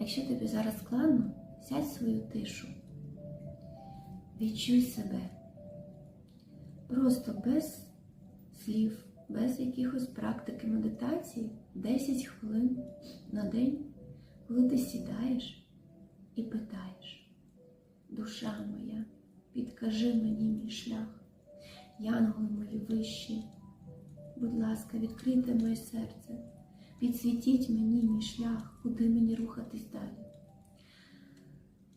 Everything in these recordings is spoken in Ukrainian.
якщо тобі зараз складно, сядь в свою тишу. Відчуй себе. Просто без слів, без якихось практики медитації 10 хвилин на день, коли ти сідаєш і питаєш, душа моя, підкажи мені мій шлях, янголи мої вищі, будь ласка, відкрийте моє серце, підсвітіть мені мій шлях, куди мені рухатись далі.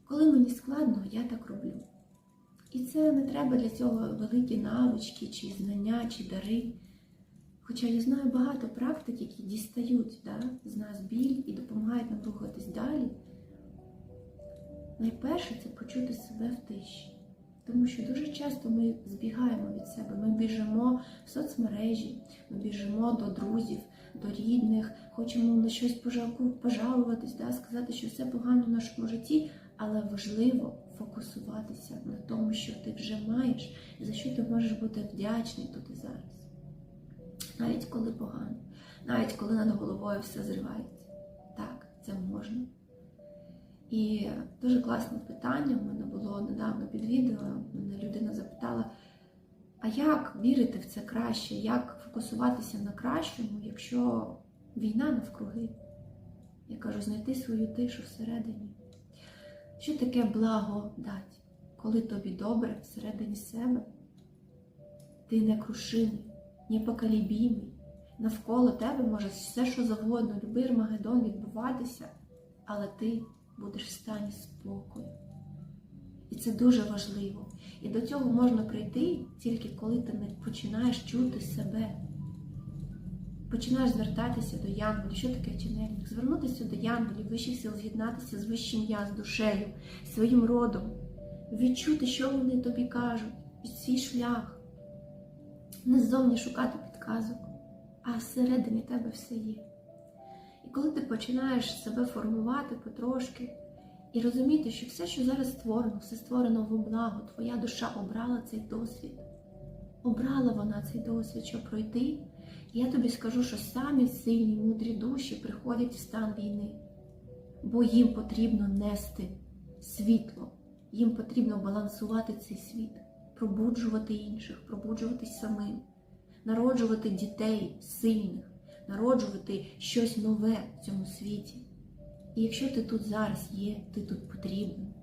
Коли мені складно, я так роблю. І це не треба для цього великі навички, чи знання, чи дари. Хоча я знаю багато практик, які дістають да, з нас біль і допомагають нам рухатись далі. Найперше це почути себе в тиші. Тому що дуже часто ми збігаємо від себе, ми біжимо в соцмережі, ми біжимо до друзів, до рідних, хочемо на щось пожалуватись, да, сказати, що все погано в нашому житті, але важливо фокусуватися на тому, що ти вже маєш, і за що ти можеш бути вдячний тут і зараз. Навіть коли погано, навіть коли над головою все зривається. Так, це можна. І дуже класне питання в мене було недавно під відео. Мене людина запитала: а як вірити в це краще? Як фокусуватися на кращому, якщо війна навкруги? Я кажу, знайти свою тишу всередині. Що таке благодать? Коли тобі добре всередині себе, ти не крушимий, непоколібімий. Навколо тебе може все, що завгодно, любий Армагеддон відбуватися, але ти будеш в стані спокою. І це дуже важливо. І до цього можна прийти тільки коли ти не починаєш чути себе. Починаєш звертатися до янголів. Що таке чинельник? Звернутися до янголів, вищих сил, з'єднатися з вищим я, з душею, своїм родом, відчути, що вони тобі кажуть, свій шлях. Не ззовні шукати підказок, а всередині тебе все є. І коли ти починаєш себе формувати потрошки і розуміти, що все, що зараз створено, все створено во благо, твоя душа обрала цей досвід. Обрала вона цей досвід, щоб пройти. І я тобі скажу, що самі сильні, мудрі душі приходять в стан війни, бо їм потрібно нести світло, їм потрібно балансувати цей світ, пробуджувати інших, пробуджуватись самим, народжувати дітей сильних народжувати щось нове в цьому світі. І якщо ти тут зараз є, ти тут потрібен.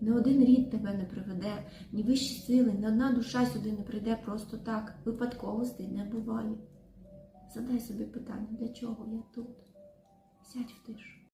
Не один рід тебе не приведе, ні вищі сили, ні одна душа сюди не прийде просто так. Випадковостей не буває. Задай собі питання, для чого я тут? Сядь в тишу.